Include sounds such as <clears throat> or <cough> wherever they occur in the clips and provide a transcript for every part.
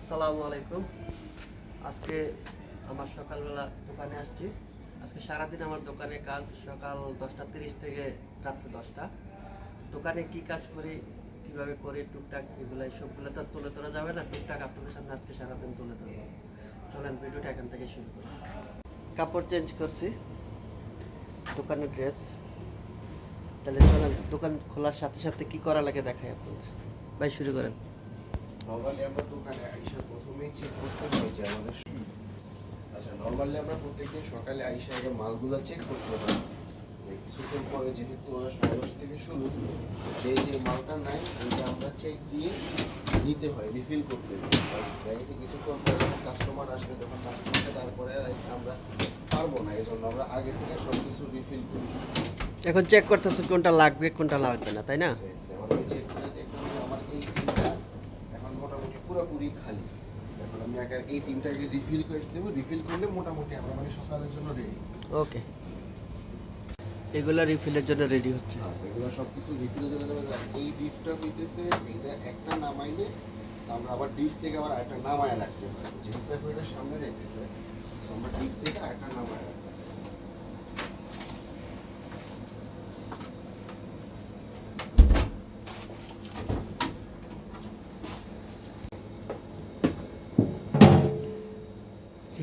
আসসালামু আলাইকুম। আজকে আমার সকালবেলা দোকানে আসছি। আজকে সারাদিন আমার দোকানে কাজ সকাল দশটা তিরিশ থেকে রাত্রে দশটা। দোকানে কি কাজ করি, কীভাবে করি, টুকটাক এগুলো সবগুলো তো তুলে ধরা যাবে না, টুকটাক আপনাদের সামনে আজকে সারাদিন তুলে ধরবো। চলেন ভিডিওটা এখান থেকে শুরু করি। কাপড় চেঞ্জ করছি, দোকানের ড্রেস তাহলে চলেন, দোকান খোলার সাথে সাথে কি করা লাগে দেখাই আপনাদের। ভাই, শুরু করেন। নর্মালি আমরা দোকানে আইসা প্রথমেই চেক করতে হয় যে আমাদের আচ্ছা নর্মালি আমরা প্রত্যেকদিন সকালে আইসা আগে মালগুলো চেক করতে হয়। যে কিছুক্ষণ পরে যেহেতু সাড়ে দশ থেকে শুরু যে যে মালটা নাই ওইটা আমরা চেক দিয়ে নিতে হয় রিফিল করতে হয়। দেখা গেছে কিছুক্ষণ পরে যখন কাস্টমার আসবে তখন কাস্টমারকে তারপরে আমরা পারব না। এই জন্য আমরা আগে থেকে সব কিছু রিফিল করি। এখন চেক করতেছে কোনটা লাগবে কোনটা লাগবে না তাই না? চেক করে দেখলাম যে আমার এই পুরোপুরি খালি। এখন আমি আগে এই তিনটাকে রিফিল করে দেবো। রিফিল করলে মোটামুটি আমরা মানে সকালের জন্য রেডি ওকে এগুলা রিফিলের জন্য রেডি হচ্ছে। এগুলো সব কিছু রিফিলের জন্য এই ডিফটা হইতেছে এটা একটা নামাইলে আমরা আবার ডিপ থেকে আবার আরেকটা নামায় রাখতে হয় যেহেতু এটা সামনে যাইতেছে আমরা ডিপ থেকে আরেকটা নামায় রাখতে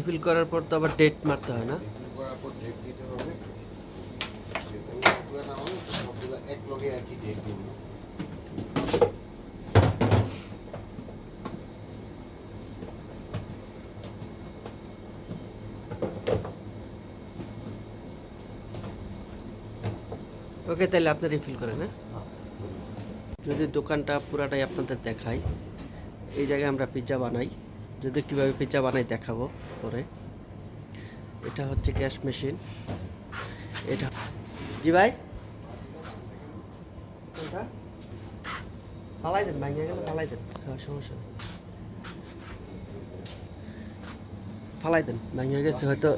হয়। রিফিল করার পর তো আবার ডেট মারতে হয় না। করার পর ডেট দিতে হবে সবগুলো নামাবো তো সবগুলো এক লগে আর ডেট ওকে তাহলে আপনি রিফিল করেন হ্যাঁ? যদি দোকানটা পুরাটাই আপনাদের দেখাই এই জায়গায় আমরা পিৎজা বানাই। যদি কীভাবে পিৎজা বানাই দেখাবো। পরে। এটা হচ্ছে গ্যাস মেশিন। এটা জি ভাই? কোনটা? ফালাই দেন ভাঙিয়ে গেলে ফালাই হ্যাঁ সমস্যা নেই। ভাঙিয়ে গেছে, হয়তো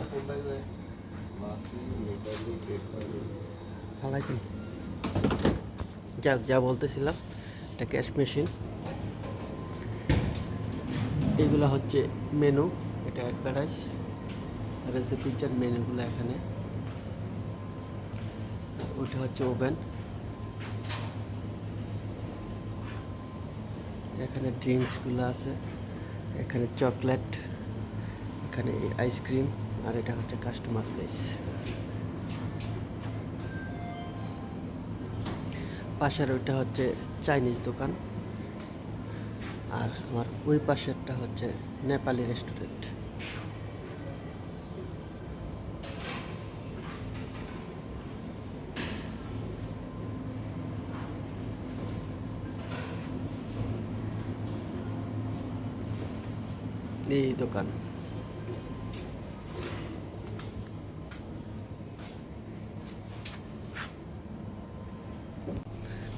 ফালাই দেন। যাক যা বলতেছিলাম, এটা ক্যাশ মেশিন। এগুলো হচ্ছে মেনু। এটা অ্যাডভার্টাইজ হচ্ছে পিকচার মেনুগুলো এখানে। ওইটা হচ্ছে ওভেন। এখানে ড্রিঙ্কসগুলো আছে, এখানে চকলেট, এখানে আইসক্রিম, আর এটা হচ্ছে কাস্টমার প্লেস পাশের ওইটা হচ্ছে চাইনিজ দোকান। আর আমার ওই পাশেরটা হচ্ছে নেপালি রেস্টুরেন্ট এই দোকান।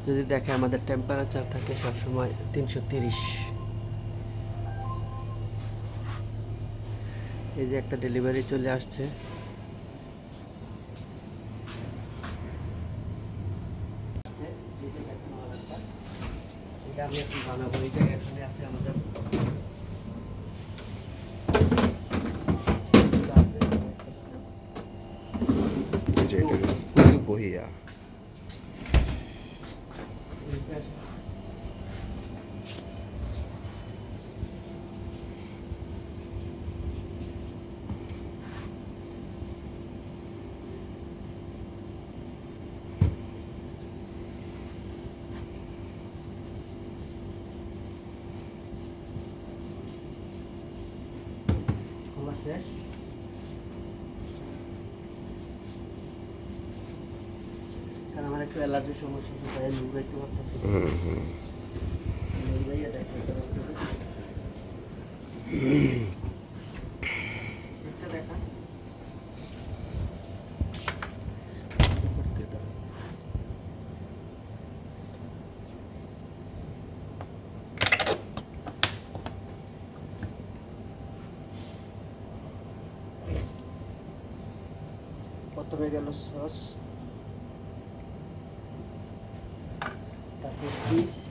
যদি দেখে আমাদের টেম্পারেচার থাকে সবসময় তিনশো তিরিশ। এই যে একটা ডেলিভারি চলে আসছে। আমি এখন বানাবো জায়গায় এখানে আছে আমাদের যে এটা কিন্তু বহিয়া খোলা কারণ আমার একটু অ্যালার্জির সমস্যা আছে তাই লুক একটু করতেছি হুম হুম। দেখা। করতে গেল সস। তারপর চিজ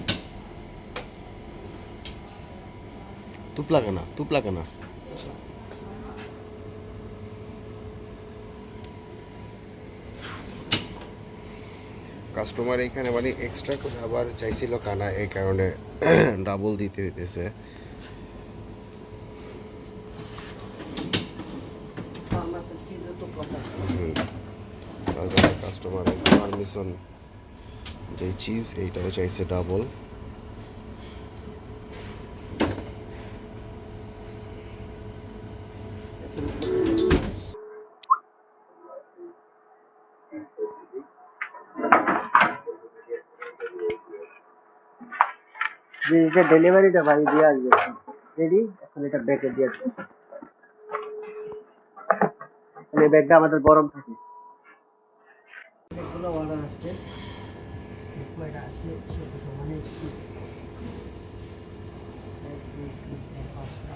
তুপলা কেনা কাস্টমার এখানে মানে এক্সট্রা করে আবার চাইছিল কানা, এই কারণে <clears throat> ডাবল দিতে হইতেছে। কাস্টমার পারমিশন যে চিজ এইটাও চাইছে ডাবল যে ডেলিভারিটা বাড়ি দিয়ে আসবে রেডি এখন এটা ব্যাগে দিয়ে আসবে। এই ব্যাগটা আমাদের গরম থাকে। এগুলো অর্ডার আসছে। কয়টা আসছে সেটা সমানে এক, দুই, তিন, চার পাঁচটা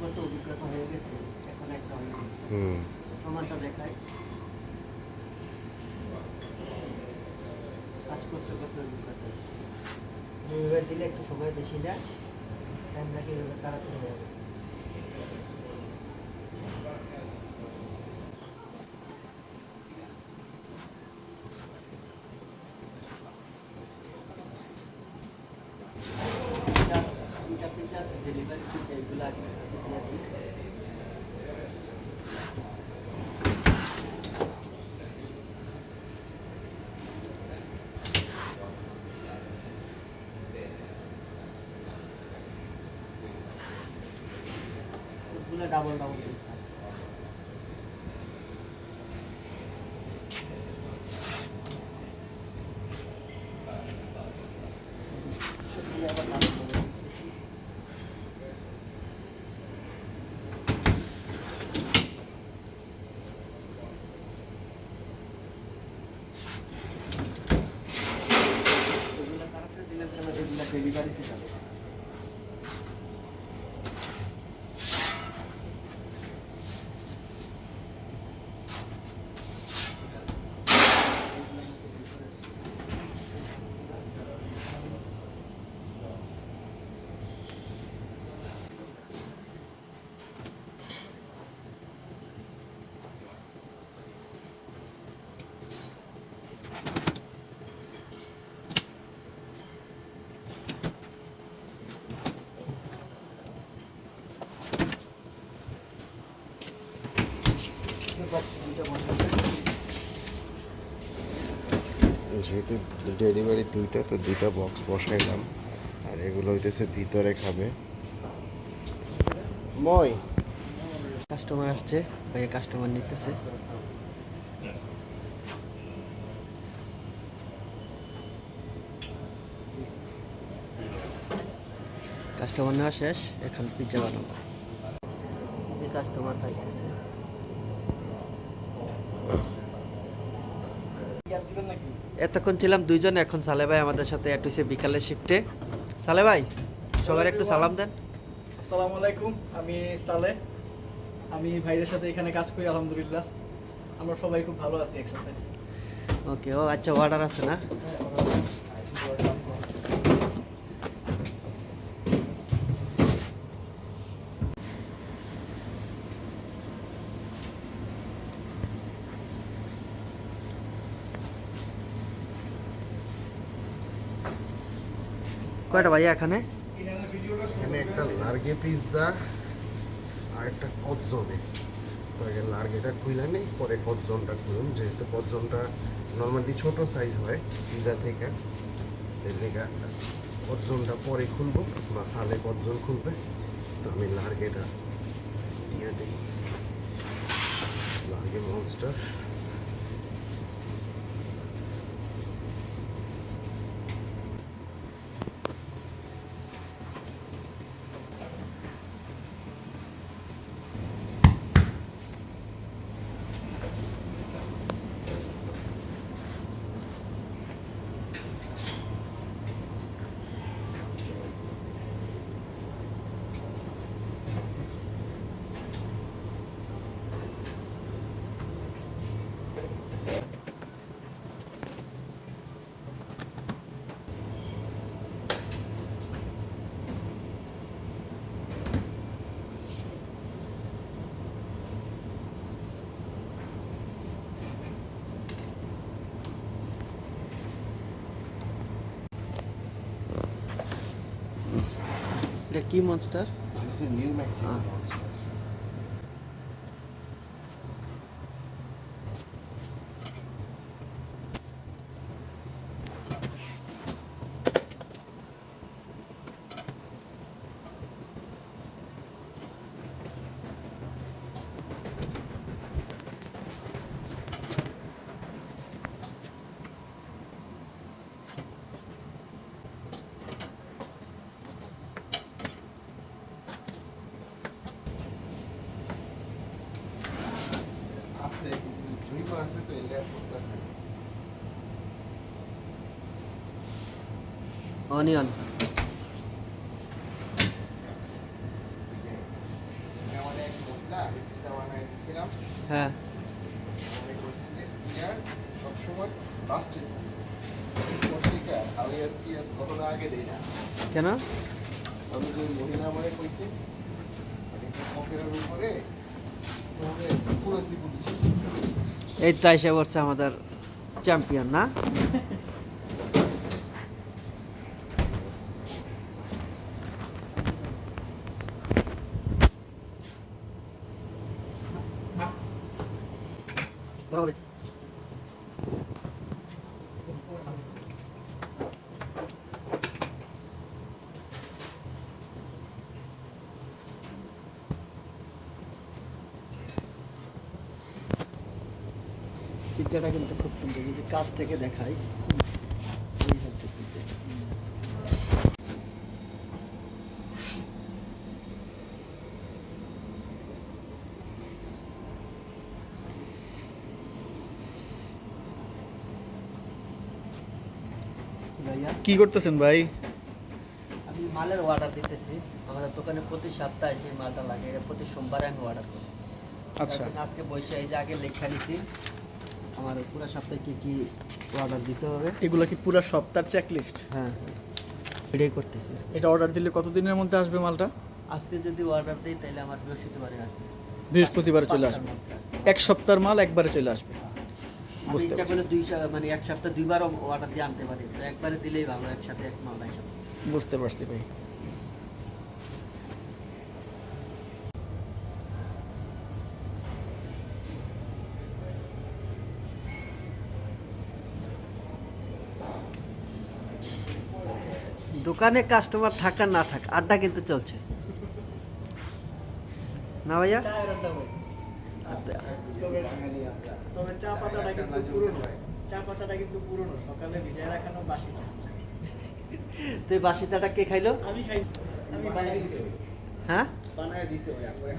করতে অভিজ্ঞতা হয়ে গেছে এখন একটা হয়ে গেছে। প্রমাণটা দেখায় কাজ করতে করতে অভিজ্ঞতা দিলে একটু সময় বেশি নেয় টাইমটাকে এইভাবে তাড়াতাড়ি হয়ে যাবে? দুইটা পিঠা আছে ডেলিভারি পিঠা এগুলো আগে দিয়ে দিই সবগুলো ডাবল ডাবল পিস সবগুলো আবার ডাবল ডাবল এগুলো তাড়াতাড়ি দিলে কেন এগুলো ডেলিভারিতে যাবে বক্স দুইটা বসাবে যেহেতু ডেলিভারি দুইটা তো দুইটা বক্স বসাইলাম। আর এগুলো হইতেছে ভিতরে খাবে। মই। কাস্টমার আসছে ভাই কাস্টমার নিতেছে। কাস্টমার নেওয়া শেষ এখন পিজ্জা বানাবো। কাস্টমার খাইতেছে এতক্ষণ ছিলাম দুইজন এখন সালে ভাই আমাদের সাথে অ্যাড হয়েছে বিকালের শিফটে সালে ভাই সবার একটু সালাম দেন। আসসালামু আলাইকুম আমি সালে। আমি ভাইদের সাথে এখানে কাজ করি আলহামদুলিল্লাহ। আমরা সবাই খুব ভালো আছি একসাথে। ওকে ও আচ্ছা অর্ডার আছে না? কয়টা ভাইয়া এখানে? এখানে একটা লার্গে পিৎজা আর একটা কৎজনে তো আগে লার্গেটা খুলে নেই, পরে কৎজনটা খুলুন যেহেতু কৎজনটা নর্মালি ছোট সাইজ হয় পিৎজা থেকে কৎজনটা পরে খুলবো বা সালে কৎজন খুলবে, তো আমি লার্গেটা দিয়ে দিই। লার্গে মনস্টার এটা কি monster new maximum Ah. Monster আছে কিন্তু জৈব আছে তো এলে করতেছে অনিয়ন যে আমাদের এক মহিলা আমি পিজা বানাই দিয়েছিলাম হ্যাঁ আমি বলছি যে পেঁয়াজ সবসময় লাস্টে আমি আর পেঁয়াজ ঘটনা আগে দিই না কেন? আমি যে মহিলা আমারে কইছে এই তো এসে পড়ছে আমাদের চ্যাম্পিয়ন না ধরো। পিজ্জাটা কিন্তু খুব সুন্দর। যদি কাছ থেকে দেখাই এই হচ্ছে পিজ্জা ভাইয়া কি করতেছেন ভাই? আমি মালের অর্ডার দিতেছি। আমাদের দোকানে প্রতি সপ্তাহে যে মালটা লাগে এটা প্রতি সোমবারে আমি অর্ডার করি। আচ্ছা। আজকে বসে এই যে আগে লেখা নিছি আমার পুরো সপ্তাহে কি কি অর্ডার দিতে হবে? এগুলো কি পুরো সপ্তাহ চেকলিস্ট হ্যাঁ। এটাই করতেছি। এটা অর্ডার দিলে কতদিনের মধ্যে আসবে মালটা? আজকে যদি অর্ডার দিই তাহলে আমার বৃহস্পতিবারে আসবে। বৃহস্পতিবার চলে আসবে। এক সপ্তাহের মাল একবারে চলে আসবে। বুঝতে পারছি। দুই মানে এক সপ্তাহ দুইবারও অর্ডার দিয়ে আনতে পারি। তো একবারে দিলেই ভালো একসাথে এক মাল বুঝতে পারছি ভাই। দোকানে কাস্টমার থাকা না থাক আড্ডা কিন্তু চলছে। না ভাইয়া। তবে- চা পাতাটা কিন্তু পুরনো। হয়। চা পাতাটা কিন্তু পুরনো। সকালে ভিজায় রাখানো বাসি চা। তুই বাসি চাটা কে খাইলো? আমি খাই। আমি বানাই। দিছি হ্যাঁ? বানায় দিছে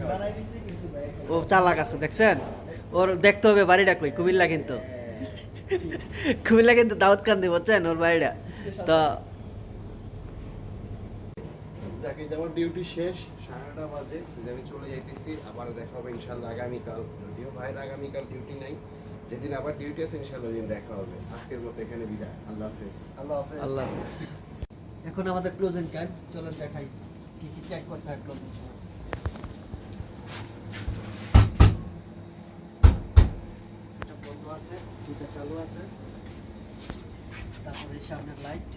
বানাই দিছি কিন্তু ভাই ও চালাক আছে দেখছেন? ওর দেখতে হবে বাড়িটা কই? কুমিল্লা কিন্তু। কুমিল্লা কিন্তু দাউদ কান্দি বুঝছেন? ওর বাড়িটা। তো যাকে যে আমার ডিউটি শেষ সাড়ে নটা বাজে আমি চলে যাইতেছি আবার দেখা হবে ইনশাল্লাহ আগামীকাল। যদিও ভাইয়ের আগামীকাল ডিউটি নাই যেদিন আবার ডিউটি আছে ইনশাল্লাহ ওই দিন দেখা হবে। আজকের মতো এখানে বিদায়। আল্লাহ হাফেজ। আল্লাহ হাফেজ। আল্লাহ হাফেজ। এখন আমাদের ক্লোজিং টাইম চলেন দেখাই কি কি চেক করতে হয় ক্লোজিং সময় বন্ধ আছে দুটা চালু আছে। তারপরে সামনের লাইট